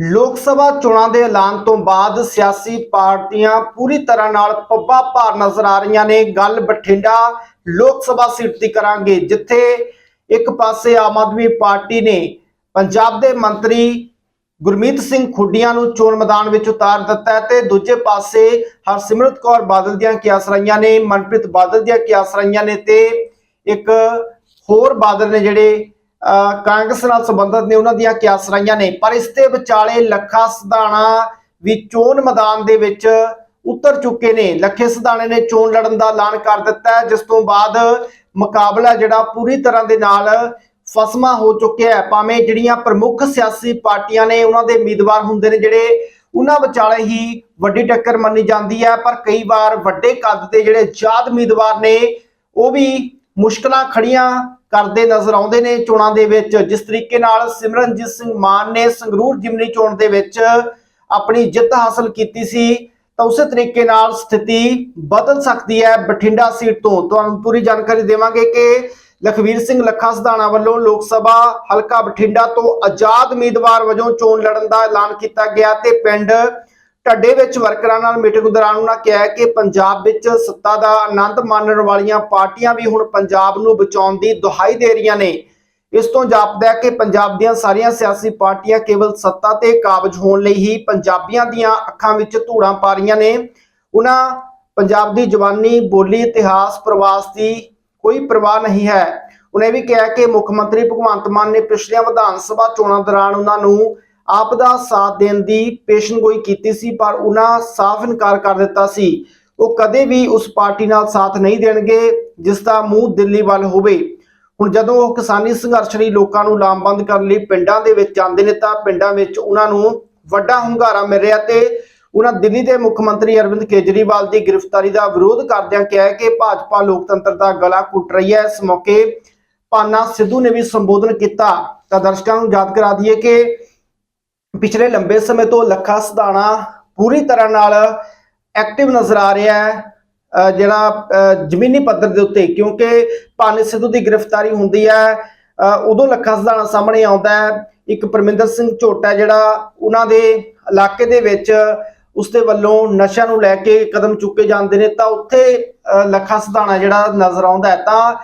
ਲੋਕ ਸਭਾ ਚੋਣਾਂ ਦੇ ਐਲਾਨ ਤੋਂ ਬਾਅਦ ਸਿਆਸੀ ਪਾਰਟੀਆਂ ਪੂਰੀ ਤਰ੍ਹਾਂ ਨਾਲ ਪੱਬਾ ਭਾਰ ਨਜ਼ਰ ਆ ਰਹੀਆਂ ਨੇ। ਗੱਲ ਬਠਿੰਡਾ ਲੋਕ ਸਭਾ ਸੀਟ ਦੀ ਕਰਾਂਗੇ, ਜਿੱਥੇ ਇੱਕ ਪਾਸੇ ਆਮ ਆਦਮੀ ਪਾਰਟੀ ਨੇ ਪੰਜਾਬ ਦੇ ਮੰਤਰੀ ਗੁਰਮੀਤ ਸਿੰਘ ਖੁੱਡੀਆਂ ਨੂੰ ਚੋਣ ਮੈਦਾਨ ਵਿੱਚ ਉਤਾਰ ਦਿੱਤਾ ਹੈ ਤੇ ਦੂਜੇ ਪਾਸੇ ਹਰਸਿਮਰਤ ਕੌਰ ਬਾਦਲ ਦੀਆਂ ਕਿਆਸਰਾਈਆਂ ਨੇ, ਮਨਪ੍ਰੀਤ ਬਾਦਲ ਦੀਆਂ ਕਿਆਸਰਾਈਆਂ ਨੇ ਤੇ ਇੱਕ ਹੋਰ ਬਾਦਲ ਨੇ ਜਿਹੜੇ ਕਾਂਗਰਸ ਨਾਲ ਸੰਬੰਧਿਤ ਨੇ, ਉਹਨਾਂ ਦੀਆਂ ਕਿਆਸਰਾਈਆਂ ਨੇ? ਪਰ ਇਸ ਦੇ ਵਿਚਾਲੇ ਲੱਖਾ ਸਧਾਣਾ ਵੀ ਚੋਣ ਮੈਦਾਨ ਦੇ ਵਿੱਚ ਉਤਰ ਚੁੱਕੇ ਨੇ। ਲੱਖੇ ਸਧਾਣੇ ਨੇ ਚੋਣ ਲੜਨ ਦਾ ਐਲਾਨ ਕਰ ਦਿੱਤਾ ਜਿਸ ਤੋਂ ਬਾਅਦ ਮੁਕਾਬਲਾ ਜਿਹੜਾ ਪੂਰੀ ਤਰ੍ਹਾਂ ਦੇ ਨਾਲ ਫਸਮਾ ਹੋ ਚੁੱਕਿਆ ਹੈ। ਭਾਵੇਂ ਜਿਹੜੀਆਂ ਪ੍ਰਮੁੱਖ ਸਿਆਸੀ ਪਾਰਟੀਆਂ ਨੇ, ਉਹਨਾਂ ਦੇ ਉਮੀਦਵਾਰ ਹੁੰਦੇ ਨੇ ਜਿਹੜੇ, ਉਹਨਾਂ ਵਿਚਾਲੇ ਹੀ ਵੱਡੀ ਟੱਕਰ ਮੰਨੀ ਜਾਂਦੀ ਹੈ। ਪਰ ਕਈ ਵਾਰ ਵੱਡੇ ਕੱਦ ਦੇ ਜਿਹੜੇ ਜਾਦ ਉਮੀਦਵਾਰ ਨੇ, ਉਹ ਵੀ ਮੁਸ਼ਕਲਾਂ ਖੜੀਆਂ ਕਰਦੇ ਨਜ਼ਰ ਆਉਂਦੇ ਨੇ ਚੋਣਾਂ ਦੇ ਵਿੱਚ। ਜਿਸ ਤਰੀਕੇ ਨਾਲ ਸਿਮਰਨਜੀਤ ਸਿੰਘ ਮਾਨ ਨੇ ਸੰਗਰੂਰ ਜਿਮਨੀ ਚੋਣ ਦੇ ਵਿੱਚ ਆਪਣੀ ਜਿੱਤ ਹਾਸਲ ਕੀਤੀ ਸੀ, ਤਾਂ ਉਸੇ ਤਰੀਕੇ ਨਾਲ ਸਥਿਤੀ ਬਦਲ ਸਕਦੀ ਹੈ ਬਠਿੰਡਾ ਸੀਟ ਤੋਂ। ਤੁਹਾਨੂੰ ਪੂਰੀ ਜਾਣਕਾਰੀ ਦੇਵਾਂਗੇ ਕਿ ਲਖਵੀਰ ਸਿੰਘ ਲੱਖਾ ਸਧਾਣਾ ਵੱਲੋਂ ਲੋਕ ਸਭਾ ਹਲਕਾ ਬਠਿੰਡਾ ਤੋਂ ਆਜ਼ਾਦ ਉਮੀਦਵਾਰ ਵਜੋਂ ਚੋਣ ਲੜਨ ਦਾ ਐਲਾਨ ਕੀਤਾ ਗਿਆ ਤੇ ਪਿੰਡ ਢੱਡੇ ਵਿੱਚ ਵਰਕਰਾਂ ਨਾਲ ਮੀਟਿੰਗ ਦੌਰਾਨ ਉਹਨਾਂ ਕਿਹਾ ਕਿ ਪੰਜਾਬ ਵਿੱਚ ਸੱਤਾ ਦਾ ਆਨੰਦ ਮਾਣਨ ਵਾਲੀਆਂ ਪਾਰਟੀਆਂ ਵੀ ਹੁਣ ਪੰਜਾਬ ਨੂੰ ਬਚਾਉਣ ਦੀ ਦੁਹਾਈ ਦੇ ਰਹੀਆਂ ਨੇ। ਇਸ ਤੋਂ ਜਾਪਦਾ ਹੈ ਕਿ ਪੰਜਾਬ ਦੀਆਂ ਸਾਰੀਆਂ ਸਿਆਸੀ ਪਾਰਟੀਆਂ ਕੇਵਲ ਸੱਤਾ ਤੇ ਕਾਬਜ ਹੋਣ ਲਈ ਹੀ ਪੰਜਾਬੀਆਂ ਦੀਆਂ ਅੱਖਾਂ ਵਿੱਚ ਧੂੜਾਂ ਪਾ ਰਹੀਆਂ ਨੇ। ਉਹਨਾਂ ਪੰਜਾਬ ਦੀ ਜਵਾਨੀ, ਬੋਲੀ, ਇਤਿਹਾਸ, ਪ੍ਰਵਾਸ ਦੀ ਕੋਈ ਪਰਵਾਹ ਨਹੀਂ ਹੈ। ਉਹਨੇ ਵੀ ਕਿਹਾ ਕਿ ਮੁੱਖ ਮੰਤਰੀ ਭਗਵੰਤ ਮਾਨ ਨੇ ਪਿਛਲੀਆਂ ਵਿਧਾਨ ਸਭਾ ਚੋਣਾਂ ਦੌਰਾਨ ਉਹਨਾਂ ਨੂੰ ਆਪ ਦਾ ਸਾਥ ਦੇਣ ਦੀ ਪੇਸ਼ਨਗੋਈ ਕੀਤੀ ਸੀ, ਪਰ ਉਹਨਾਂ ਸਾਫ਼ ਇਨਕਾਰ ਕਰ ਦਿੱਤਾ ਸੀ। ਉਹ ਕਦੇ ਵੀ ਉਸ ਪਾਰਟੀ ਨਾਲ ਸਾਥ ਨਹੀਂ ਦੇਣਗੇ, ਜਿਸ ਦਾ ਮੂੰਹ ਦਿੱਲੀ ਵੱਲ ਹੋਵੇ। ਹੁਣ ਜਦੋਂ ਉਹ ਕਿਸਾਨੀ ਸੰਘਰਸ਼ ਲਈ ਲੋਕਾਂ ਨੂੰ ਲਾਮਬੰਦ ਕਰਨ ਲਈ ਪਿੰਡਾਂ ਦੇ ਵਿੱਚ ਜਾਂਦੇ ਨੇ, ਤਾਂ ਪਿੰਡਾਂ ਵਿੱਚ ਉਹਨਾਂ ਨੂੰ ਵੱਡਾ ਹੁੰਗਾਰਾ ਮਿਲ ਰਿਹਾ ਤੇ ਉਹਨਾਂ ਦਿੱਲੀ ਦੇ ਮੁੱਖ ਮੰਤਰੀ ਅਰਵਿੰਦ ਕੇਜਰੀਵਾਲ ਦੀ ਗ੍ਰਿਫਤਾਰੀ ਦਾ ਵਿਰੋਧ ਕਰਦਿਆਂ ਕਿਹਾ ਕਿ ਭਾਜਪਾ ਲੋਕਤੰਤਰ ਦਾ ਗਲਾ ਘੁੱਟ ਰਹੀ ਹੈ। ਇਸ ਮੌਕੇ ਪਾਨਾ ਸਿੱਧੂ ਨੇ ਵੀ ਸੰਬੋਧਨ ਕੀਤਾ। ਤਾਂ ਦਰਸ਼ਕਾਂ ਨੂੰ ਯਾਦ ਕਰਾ ਦਈਏ ਕਿ ਪਿਛਲੇ ਲੰਬੇ ਸਮੇਂ ਤੋਂ ਲੱਖਾ ਸਧਾਣਾ ਪੂਰੀ ਤਰ੍ਹਾਂ ਨਾਲ ਐਕਟਿਵ ਨਜ਼ਰ ਆ ਰਿਹਾ ਹੈ। ਜਿਹੜਾ ਜ਼ਮੀਨੀ ਪੱਧਰ ਦੇ ਉੱਤੇ, ਕਿਉਂਕਿ ਪਾਨੀ ਸਿੱਧੂ ਦੀ ਗ੍ਰਿਫਤਾਰੀ ਹੁੰਦੀ ਹੈ ਉਦੋਂ ਲੱਖਾ ਸਧਾਣਾ ਸਾਹਮਣੇ ਆਉਂਦਾ ਹੈ। ਇੱਕ ਪਰਮਿੰਦਰ ਸਿੰਘ ਝੋਟਾ ਜਿਹੜਾ ਉਹਨਾਂ ਦੇ ਇਲਾਕੇ ਦੇ ਵਿੱਚ ਉਸਦੇ ਵੱਲੋਂ ਨਸ਼ਾ ਨੂੰ ਲੈ ਕੇ ਕਦਮ ਚੁੱਕੇ ਜਾਂਦੇ ਨੇ, ਤਾਂ ਉੱਥੇ, ਅਹ ਲੱਖਾ ਸਧਾਣਾ ਜਿਹੜਾ ਨਜ਼ਰ ਆਉਂਦਾ ਹੈ। ਤਾਂ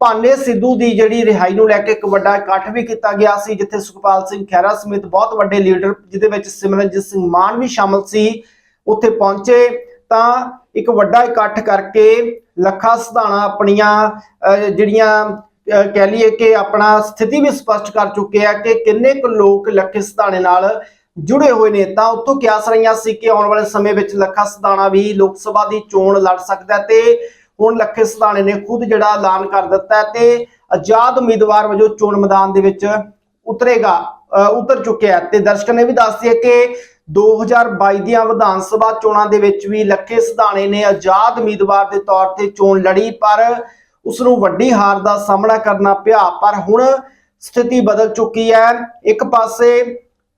ਭਾਨੇ ਸਿੱਧੂ ਦੀ ਜਿਹੜੀ ਰਿਹਾਈ ਨੂੰ ਲੈ ਕੇ ਇੱਕ ਵੱਡਾ ਇਕੱਠ ਵੀ ਕੀਤਾ ਗਿਆ ਸੀ ਜਿੱਥੇ ਸੁਖਪਾਲ ਸਿੰਘ ਖਹਿਰਾ ਸਮੇਤ ਬਹੁਤ ਵੱਡੇ ਲੀਡਰ ਜਿਹਦੇ ਵਿੱਚ ਸਿਮਰਨਜੀਤ ਸਿੰਘ ਮਾਨ ਵੀ ਸ਼ਾਮਲ ਸੀ ਉੱਥੇ ਪਹੁੰਚੇ ਤਾਂ ਇੱਕ ਵੱਡਾ ਇਕੱਠ ਕਰਕੇ ਲੱਖਾ ਸਧਾਣਾ ਆਪਣੀਆਂ ਅਹ, ਜਿਹੜੀਆਂ ਕਹਿ ਲਈਏ ਕਿ ਆਪਣਾ ਸਥਿਤੀ ਵੀ ਸਪਸ਼ਟ ਕਰ ਚੁੱਕੇ ਆ ਕਿ ਕਿੰਨੇ ਕੁ ਲੋਕ ਲੱਖੇ ਸਧਾਣੇ ਨਾਲ ਜੁੜੇ ਹੋਏ ਨੇ। ਤਾਂ ਉੱਥੋਂ ਕਿਆਸ ਰਹੀਆਂ ਸੀ ਕਿ ਆਉਣ ਵਾਲੇ ਸਮੇਂ ਵਿੱਚ ਲੱਖਾ ਸਧਾਣਾ ਵੀ ਲੋਕ ਸਭਾ ਦੀ ਚੋਣ ਲੜ ਸਕਦਾ ਤੇ ਹੁਣ ਲੱਖੇ ਸਧਾਣੇ ਨੇ ਖੁਦ ਜਿਹੜਾ ਐਲਾਨ ਕਰ ਦਿੱਤਾ ਤੇ ਆਜ਼ਾਦ ਉਮੀਦਵਾਰ ਵਜੋਂ ਚੋਣ ਮੈਦਾਨ ਦੇ ਵਿੱਚ ਉਤਰੇਗਾ ਉਤਰ ਚੁੱਕਿਆ ਤੇ ਦਰਸ਼ਕਾਂ ਨੇ ਵੀ ਦੱਸ ਦਿਆ ਕਿ 2022 ਦੀਆਂ ਵਿਧਾਨ ਸਭਾ ਚੋਣਾਂ ਦੇ ਵਿੱਚ ਵੀ ਲੱਖੇ ਸਧਾਣੇ ਨੇ ਆਜ਼ਾਦ ਉਮੀਦਵਾਰ ਦੇ ਤੌਰ ਤੇ ਚੋਣ ਲੜੀ, ਪਰ ਉਸ ਨੂੰ ਵੱਡੀ ਹਾਰ ਦਾ ਸਾਹਮਣਾ ਕਰਨਾ ਪਿਆ। ਪਰ ਹੁਣ ਸਥਿਤੀ ਬਦਲ ਚੁੱਕੀ ਹੈ। ਇੱਕ ਪਾਸੇ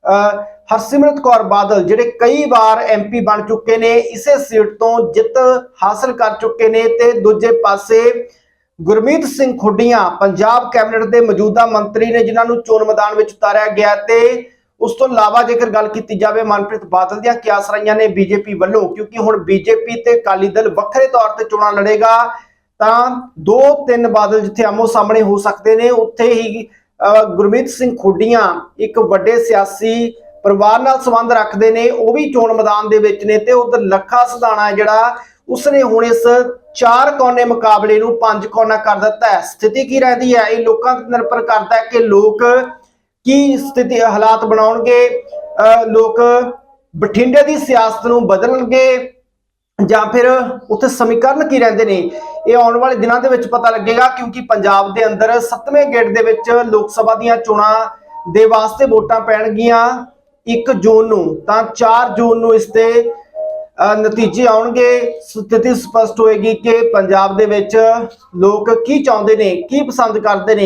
ਅਹ ਹਰਸਿਮਰਤ ਕੌਰ ਬਾਦਲ ਜਿਹੜੇ ਕਈ ਵਾਰ ਐਮਪੀ ਬਣ ਚੁੱਕੇ ਨੇ ਇਸੇ ਸੀਟ ਤੋਂ ਜਿੱਤ ਹਾਸਲ ਕਰ ਚੁੱਕੇ ਨੇ ਤੇ ਦੂਜੇ ਪਾਸੇ ਗੁਰਮੀਤ ਸਿੰਘ ਖੁੱਡੀਆਂ ਪੰਜਾਬ ਕੈਬਨਿਟ ਦੇ ਮੌਜੂਦਾ ਮੰਤਰੀ ਨੇ ਜਿਨ੍ਹਾਂ ਨੂੰ ਚੋਣ ਮੈਦਾਨ ਵਿੱਚ ਉਤਾਰਿਆ ਗਿਆ ਤੇ ਉਸ ਤੋਂ ਇਲਾਵਾ ਜੇਕਰ ਗੱਲ ਕੀਤੀ ਜਾਵੇ ਮਨਪ੍ਰੀਤ ਬਾਦਲ ਦੀਆਂ ਕਿਆਸ ਰਹੀਆਂ ਨੇ ਬੀਜੇਪੀ ਵੱਲੋਂ? ਕਿਉਂਕਿ ਹੁਣ ਬੀਜੇਪੀ ਤੇ ਅਕਾਲੀ ਦਲ ਵੱਖਰੇ ਤੌਰ ਤੇ ਚੋਣਾਂ ਲੜੇਗਾ ਤਾਂ ਦੋ ਤਿੰਨ ਬਾਦਲ ਜਿੱਥੇ ਆਮੋ ਸਾਹਮਣੇ ਹੋ ਸਕਦੇ ਨੇ ਉੱਥੇ ਹੀ ਅਹ, ਗੁਰਮੀਤ ਸਿੰਘ ਖੁੱਡੀਆਂ ਇੱਕ ਵੱਡੇ ਸਿਆਸੀ ਪਰਿਵਾਰ ਨਾਲ ਸੰਬੰਧ ਰੱਖਦੇ ਨੇ, ਉਹ ਵੀ ਚੋਣ ਮੈਦਾਨ ਦੇ ਵਿੱਚ ਨੇ ਤੇ ਉਧਰ ਲੱਖਾ ਸਧਾਣਾ ਹੈ ਜਿਹੜਾ ਉਸਨੇ ਹੁਣ ਇਸ ਚਾਰ ਕੋਨੇ ਮੁਕਾਬਲੇ ਨੂੰ ਪੰਜ ਕੋਨਾ ਕਰ ਦਿੱਤਾ ਹੈ। ਸਥਿਤੀ ਕੀ ਰਹਿੰਦੀ ਹੈ? ਇਹ ਲੋਕਾਂ ਤੇ ਨਿਰਭਰ ਕਰਦਾ ਹੈ ਕਿ ਲੋਕ ਕੀ ਸਥਿਤੀ, ਹਾਲਾਤ ਬਣਾਉਣਗੇ। ਅਹ ਲੋਕ ਬਠਿੰਡੇ ਦੀ ਸਿਆਸਤ ਨੂੰ ਬਦਲਣਗੇ ਜਾਂ ਫਿਰ ਉੱਥੇ ਸਮੀਕਰਨ ਕੀ ਰਹਿੰਦੇ ਨੇ? ਇਹ ਆਉਣ ਵਾਲੇ ਦਿਨਾਂ ਦੇ ਵਿੱਚ ਪਤਾ ਲੱਗੇਗਾ ਕਿਉਂਕਿ ਪੰਜਾਬ ਦੇ ਅੰਦਰ 7ਵੇਂ ਗੇੜ ਦੇ ਵਿੱਚ ਲੋਕ ਸਭਾ ਦੀਆਂ ਚੋਣਾਂ ਦੇ ਵਾਸਤੇ ਵੋਟਾਂ ਪੈਣਗੀਆਂ। 1 ਜੂਨ ਨੂੰ, ਤਾਂ 4 ਜੂਨ ਨੂੰ ਇਸ 'ਤੇ ਨਤੀਜੇ ਆਉਣਗੇ। ਸਥਿਤੀ ਸਪਸ਼ਟ ਹੋਏਗੀ ਕਿ ਪੰਜਾਬ ਦੇ ਵਿੱਚ ਲੋਕ ਕੀ ਚਾਹੁੰਦੇ ਨੇ, ਕੀ ਪਸੰਦ ਕਰਦੇ ਨੇ